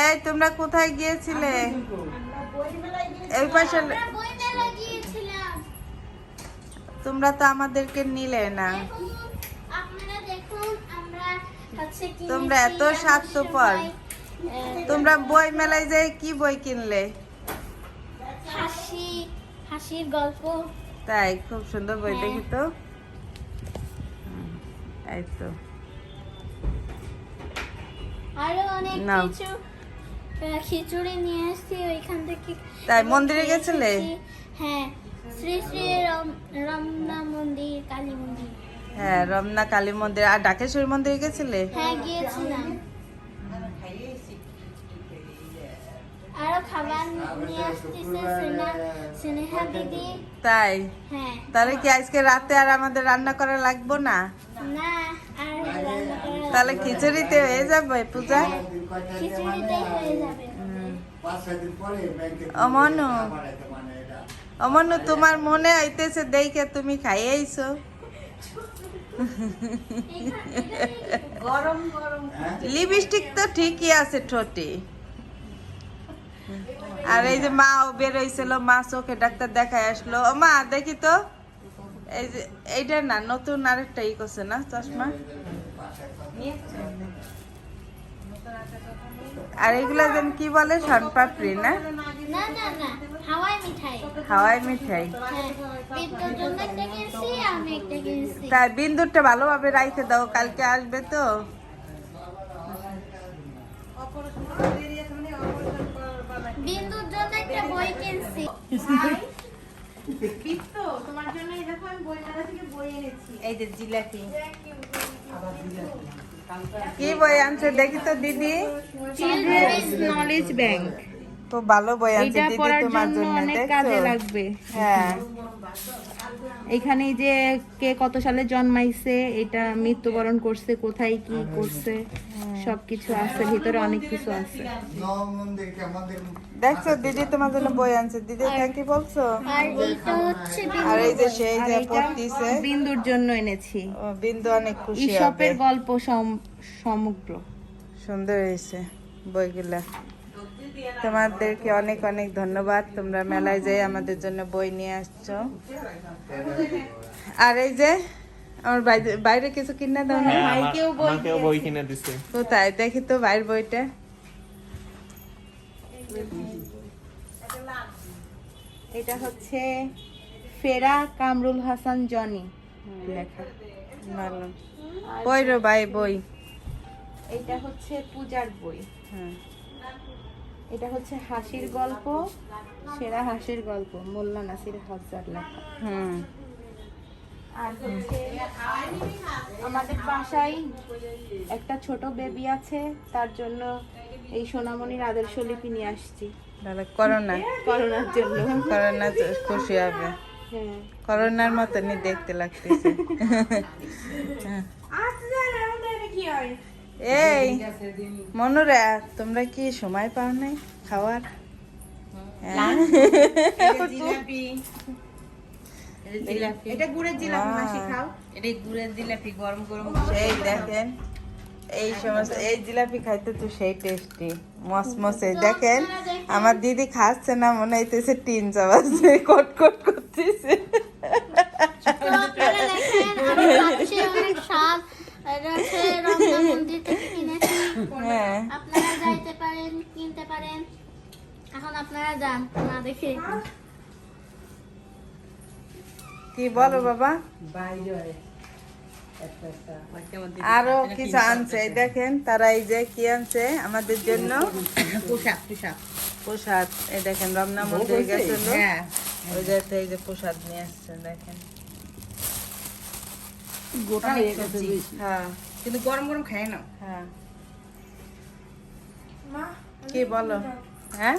এই তোমরা কোথায় গিয়েছিলে? এই পাশে তোমরা তো আমাদেরকে নিলে না। তোমরা এত স্বার্থপর। তোমরা বই মেলায় যে কি বই কিনলে? হাসি হাসির গল্প। তাই খুব সুন্দর বই হ্যাঁ। দেখি তো এই তো। আরও অনেক। কিছু খিচুড়ি নিয়ে আসছি ওইখান থেকে তাই, মন্দিরে গেছিলে? হ্যাঁ শ্রী শ্রী রম- রমনা মন্দির কালী মন্দির। হ্যাঁ রমনা কালী মন্দির আর ডাকেশ্বরী মন্দিরে গেছিলে? হ্যাঁ গিয়েছিলাম। আরও খাবার নিয়ে আসতেছে স্নেহা স্নেহা দিদি। তাই? হ্যাঁ। তাহলে কি আজকে রাতে আর আমাদের রান্না করা লাগবো না? না আর তাহলে খিচুড়িতে হয়ে যাবে পূজা? অমনু অমনু তোমার মনে হইতেছে দেখে তুমি খাইয়েছো গরম গরম। লিপস্টিক তো ঠিকই আছে ঠোঁটে। আর এই যে মা ও বের হয়েছিল মা চোখে ডাক্তার দেখায় আসলো। ও মা দেখি তো। এই যে এইটা না নতুন আরেকটা ই করছে না চশমা? আর এগুলা যেন কি বলে? শনপাপড়ি না? না না না হাওয়াই মিঠাই। হাওয়াই মিঠাই। হ্যাঁ তাই বিন্দুরটা ভালোভাবে রাইখে দাও কালকে আসবে তো অপারেশন বেরিয়েছে মানে অপারেশন করবার নাই বিন্দুর জন্য একটা বই কিনছি। তোমার জন্য এই দেখো আমি বই মেলা থেকে বই এনেছি। এই যে জিলাপি। কি বই আনছে? দেখি তো দিদি। চিলড্রেন্স নলেজ ব্যাংক তো ভালো বই আনছে দিদি তোমার জন্য অনেক কাজে দেখছ লাগবে। হ্যাঁ। এখানে যে কে কত সালে জন্মাইছে এটা মৃত্যুবরণ করছে কোথায় কি করছে সবকিছু আছে ভিতরে অনেক কিছু আছে। দেখছ দিদি তোমার জন্য বই আনছে। দিদি কি বলছো? আর এই যে সেই যে পড়তিছে। বিন্দুর জন্য এনেছি। বিন্দু অনেক খুশি ইসপের গল্প সম- সমগ্র। সুন্দর হয়েছে বইগুলা। তোমাদেরকে অনেক অনেক ধন্যবাদ। তোমরা মেলায় যাই আমাদের জন্য বই নিয়ে আসছো। আর এই যে আমার বাইরে- বাইরে কিছু কিনে দাও না? হ্যাঁ, বই কিনে দিছে। কোথায়? দেখি তো বাইরের বইটা। এটা হচ্ছে ফেরা কামরুল হাসান জনি লেখা। ভালো বই রে ভাই বই। এটা হচ্ছে পূজার বই। হ্যাঁ এটা হচ্ছে হাসির গল্প সেরা হাসির গল্প মোল্লা নাসির হাজার লেখা। হুম। আর হচ্ছে আমাদের বাসায় একটা ছোট বেবি আছে তার জন্য এই সোনামণির আদর্শলিপি নিয়ে আসছি। তাহলে করোনা। করোনার জন্য। করোনা খুশি হবে। হ্যাঁ। করোনার মতনই দেখতে লাগতেছে। এই মনুরা তোমরা কি সময় পাও নাই খাওয়ার? হ্যাঁ? এটা গুড়ের জিলাপি মাসি খাও। এটা গুড়ের জিলাপি গরম গরম। সেই দেখেন এই সমস্ত এই জিলাপি খাইতে তো সেই টেস্টি মসমসে দেখেন আমার দিদি খাচ্ছে না মনে হইতেছে টিন চাবাচ্ছে কট কট করতেছে তো আপনারা দেখেন আমি ভাবছি অনেক স্বাদ এটা হচ্ছে রমনা মন্দির থেকে কিনেছি হ্যাঁ আপনারা যাইতে পারেন কিনতে পারেন এখন আপনারা যান না দেখে। কি বলো বাবা? আরও কিছু আনছে দেখেন তারা এই যে কি আনছে আমাদের জন্য? পোশাক পোশাক। প্রসাদ এই দেখেন রমনা মন্দির গেছিল ওই যে এই যে প্রসাদ নিয়ে আসছে দেখেন। গোটা হয়ে গেছে। হ্যাঁ। কিন্তু গরম গরম খায় না। হ্যাঁ। কি বলো? হ্যাঁ?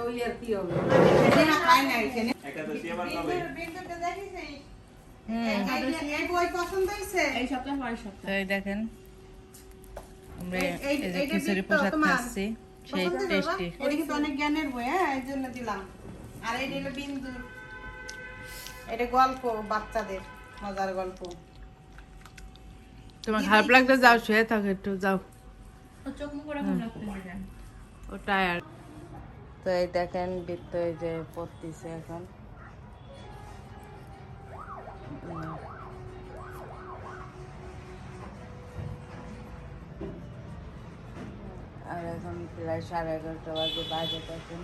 ওই আর কি হবে খায় না এখানে একাদশী আবার কবে বিন্দুটা দেখিস এই বই পছন্দ হয়েছে? এই সপ্তাহ পরের সপ্তাহ। এই দেখেন আমরা এই- এই- এই যে খিচুড়ি প্রসাদ তোমার? খাচ্ছি সেই পছন্দ হয়েছে বাবা? টেস্টি এটা কিন্তু অনেক জ্ঞানের বই হ্যাঁ এই জন্য দিলাম। আর এই হলো বিন্দু। এটা গল্প বাচ্চাদের মজার গল্প। তোমার খারাপ লাগতে যাও শুয়ে থাকো একটু যাও। চোখ মুখ ওরকম রাখতে ও টায়ার্ড তো এই দেখেন বৃত্ত এই যে পড়তেছে এখন। আর এখন প্রায় সাড়ে এগারোটা বাজে বাজে তখন